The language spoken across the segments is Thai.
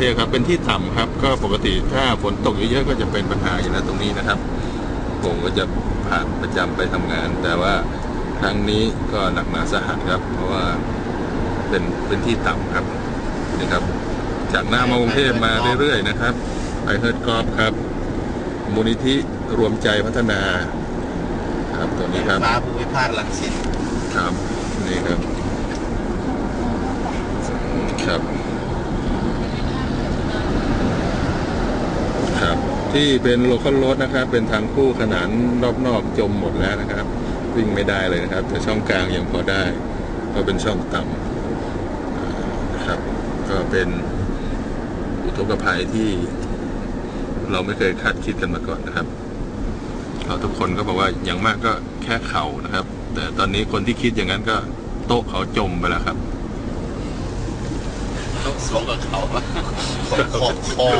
พครับ เป็นที่ต่ำครับ ก็ปกติถ้าฝนตกเยอะๆก็จะเป็นปัญหาอยู่แล้วตรงนี้นะครับ ผมก็จะผ่านประจำไปทำงาน แต่ว่าครั้งนี้ก็หนักหนาสาหัสครับ เพราะว่าเป็นเป็นที่ต่ำครับนี่ครับ จากหน้ามากรุงเทพมาเรื่อยๆนะครับไอเฮิร์ดกอล์ฟครับ มูลนิธิรวมใจพัฒนา ครับตัวนี้ครับฟ้าภูมิภาคลังสิตครับนี่ครับครับ ครับ ที่เป็นโลคอลรถนะครับ เป็นทางคู่ขนานรอบนอกจมหมดแล้วนะครับ วิ่งไม่ได้เลยนะครับ แต่ช่องกลางยังพอได้ ก็เป็นช่องต่ำอ่าครับ ก็เป็นอุทกภัยที่เราไม่เคยคาดคิดกันมาก่อนนะครับเราทุกคนก็บอกว่าอย่างมากก็แค่เข่านะครับ แต่ตอนนี้คนที่คิดอย่างนั้นก็โต๊ะเขาจมไปแล้วครับ ต้องสวมกับเขาขอบคอ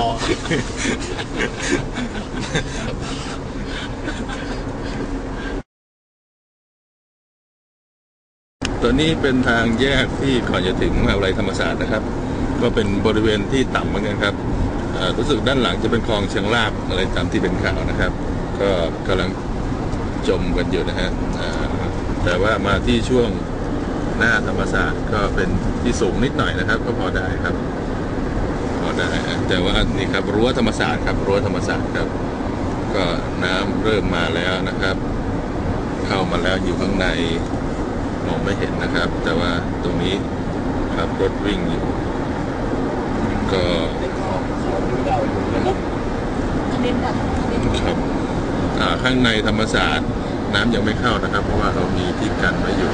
ตัวนี้เป็นทางแยกที่ก่อนจะถึงมหาวิทยาลัยธรรมศาสตร์นะครับ ก็เป็นบริเวณที่ต่ำเหมือนกันครับรู้สึกด้านหลังจะเป็นคลองเชียงรากอะไรตามที่เป็นข่าวนะครับ ก็กำลังจมกันอยู่นะฮะแต่ว่ามาที่ช่วง หน้าธรรมศาสตร์ก็เป็นที่สูงนิดหน่อยนะครับ ก็พอได้ครับ พอได้ฮะแต่ว่านี่ครับรั้วธรรมศาสตร์ครับรั้วธรรมศาสตร์ครับ ก็น้ำเริ่มมาแล้วนะครับ เข้ามาแล้วอยู่ข้างในมองไม่เห็นนะครับ แต่ว่าตรงนี้ครับรถวิ่งอยู่ ก็เน้นแบบเน้นครับอ่าข้างในธรรมศาสตร์น้ำยังไม่เข้านะครับ เพราะว่าเรามีที่กั้นไว้อยู่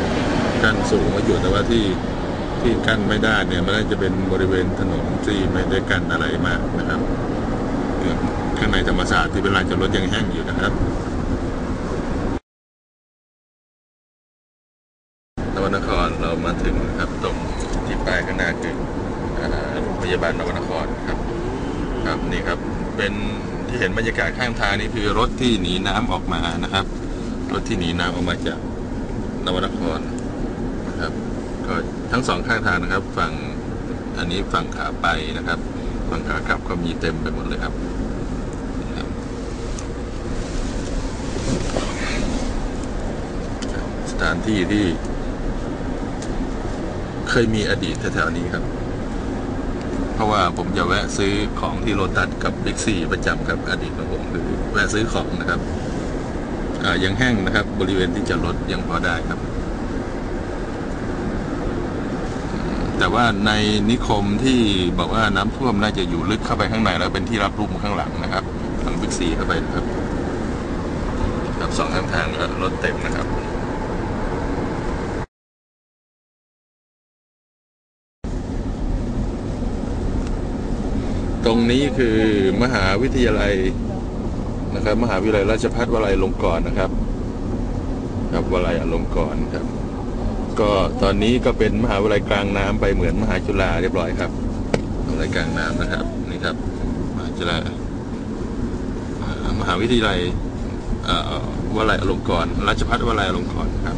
กั้นสูงไว้อยู่แต่ว่าที่ที่กั้นไม่ได้เนี่ยมันน่าจะเป็นบริเวณถนนที่ไม่ได้กั้นอะไรมากนะครับข้างในธรรมศาสตร์ที่เป็นลานจอดรถยังแห้งอยู่นะครับนวนครเรามาถึงนะครับตรงที่ป้ายข้างหน้าคืออ่าโรงพยาบาลนวนครครับ ครับนี่ครับเป็นที่เห็นบรรยากาศข้างทางนี่คือรถที่หนีน้ำออกมานะครับ รถที่หนีน้ำออกมาจากนวนคร นะครับ ก็ทั้งสองข้างทางนะครับ ฝั่งอันนี้ฝั่งขาไปนะครับ ฝั่งขากลับก็มีเต็มไปหมดเลยครับสถานที่ที่ เคยมีอดีตแถวๆนี้ครับ เพราะว่าผมจะแวะซื้อของที่โลตัสกับบิ๊กซีประจำครับอดีตของผมคือแวะซื้อของนะครับยังแห้งนะครับ บริเวณที่จอดรถยังพอได้ครับอืม แต่ว่าในนิคมที่บอกว่าน้ำท่วมน่าจะอยู่ลึกเข้าไปข้างในแล้วเป็นที่รับรุ่มข้างหลังนะครับทางบิ๊กซีเข้าไปนะครับครับสองข้างทางก็รถเต็มนะครับตรงนี้คือมหาวิทยาลัยนะครับ มหาวิทยาลัยราชภัฏวลัยลงกรณ์นะครับ ครับวลัยอลงกรณ์ครับ ก็ตอนนี้ก็เป็นมหาวิทยาลัยกลางน้ำไปเหมือนมหาจุฬาเรียบร้อยครับมหาวิทยาลัยกลางน้ำนะครับนี่ครับมหาจุฬามหาวิทยาลัยเอ่อวลัยอลงกรณ์ราชภัฏวลัยอลงกรณ์ครับ